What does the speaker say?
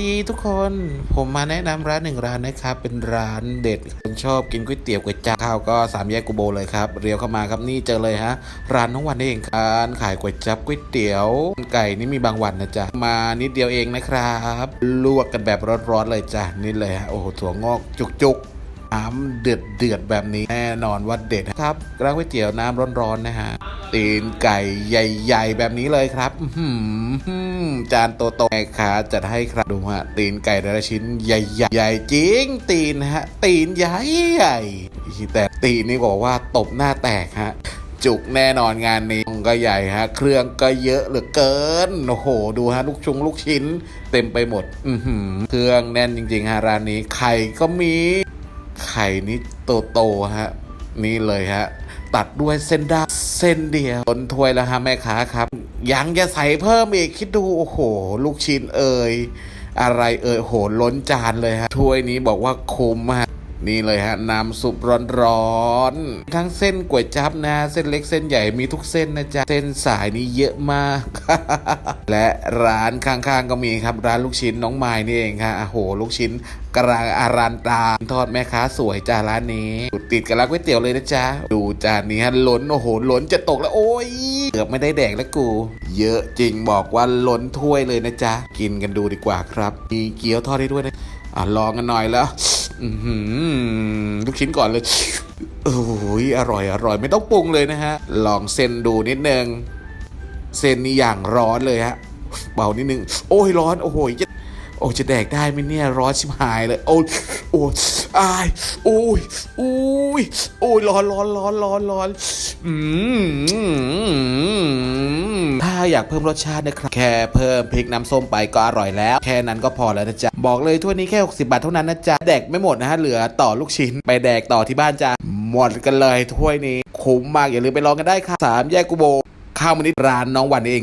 ดีทุกคนผมมาแนะนำร้านหนึ่งร้านนะครับ เป็นร้านเด็ดคนชอบกินก๋วยเตี๋ยวก๋วยจั๊บข้าวก็สามแยกกูโบเลยครับเรียวเข้ามาครับนี่เจอเลยฮะร้านน้องวันเองครับร้านขายก๋วยจั๊บก๋วยเตี๋ยวไก่นี่มีบางวันนะจ๊ะมานิดเดียวเองนะครับ ลวกกันแบบร้อนๆเลยจ้ะนี่เลยฮะโอ้โหถั่วงอกจุกๆ น้ำเดือดเดือดแบบนี้แน่นอนว่าเด็ดครับร้านก๋วยเตี๋ยวน้ำร้อนๆนะฮะตีนไก่ใหญ่ ๆ แบบนี้เลยครับอื้อหือจานโตๆแม่ค้าจัดให้ครับดูฮะตีนไก่แต่ละชิ้นใหญ่ๆใหญ่จริง ตีนฮะ ตีนใหญ่ใหญ่แต่ตีนนี่บอกว่าตบหน้าแตกฮะจุกแน่นอนงานนี้ก็ใหญ่ฮะ เครื่องก็เยอะเหลือเกิน โอ้โห ดูฮะ ลูกชุงลูกชิ้น เต็มไปหมด อือหือเครื่องแน่นจริงๆฮะร้านนี้ไข่ก็มี ข่นี่โตๆฮะนี่เลยฮะ ตัดด้วยเส้นด้าเส้นเดียวบนถ้วยแล้วฮะแม่ค้าครับ ยังจะใส่เพิ่มอีกคิดดูโอ้โห ลูกชิ้นเอ่ยอะไรเอ่ยโอ้โหล้นจานเลยฮะถ้วยนี้บอกว่าคุ้มฮะ นี่เลยฮะน้ำซุปร้อนๆทั้งเส้นก๋วยจั๊บนะ เส้นเล็กเส้นใหญ่มีทุกเส้นนะจ๊ะเส้นสายนี่เยอะมาก และร้านข้างๆก็มีครับร้านลูกชิ้นน้องไม้นี่เองค่ะโอ้โหลูกชิ้นกระอารันตาทอดแม่ค้าสวยจ้าร้านนี้ติดกับร้านก๋วยเตี๋ยวเลยนะจ๊ะดูจานนี้ฮะล้นโอ้โหล้นจะตกแล้วโอ้ยเกือบไม่ได้แดกแล้วกู เยอะจริงบอกว่าล้นถ้วยเลยนะจ๊ะกินกันดูดีกว่าครับ มีเกี๊ยวทอดให้ด้วยนะอะลองกันหน่อยแล้ว ลูกชิ้นก่อนเลย โอ้ยอร่อยอร่อยไม่ต้องปรุงเลยนะฮะ ลองเส้นดูนิดนึงเส้นนี่อย่างร้อนเลยฮะ เบานิดนึง โอ้ยร้อน โอ้โหจะโอ้จะแดกได้ไหมเนี่ยร้อนชิบหายเลย โอ้โอ้อายโอ้ยโอ้ยโอ้ยร้อนร้อนร้อนร้อนร้อนอืมาอยากเพิ่มรสชาตินะครับ แค่เพิ่มพริกน้ำส้มไปก็อร่อยแล้ว แค่นั้นก็พอแล้วนะจ๊ะ บอกเลยถ้วยนี้แค่ 60 บาทเท่านั้นนะจ๊ะ แดกไม่หมดนะฮะ เหลือต่อลูกชิ้น ไปแดกต่อที่บ้านจ้ะ หมดกันเลยถ้วยนี้ คุ้มมากอย่าลืมไปลองกันได้ค่ะสามแยกกูโบ ข้าวมันนิดร้านน้องวันเอง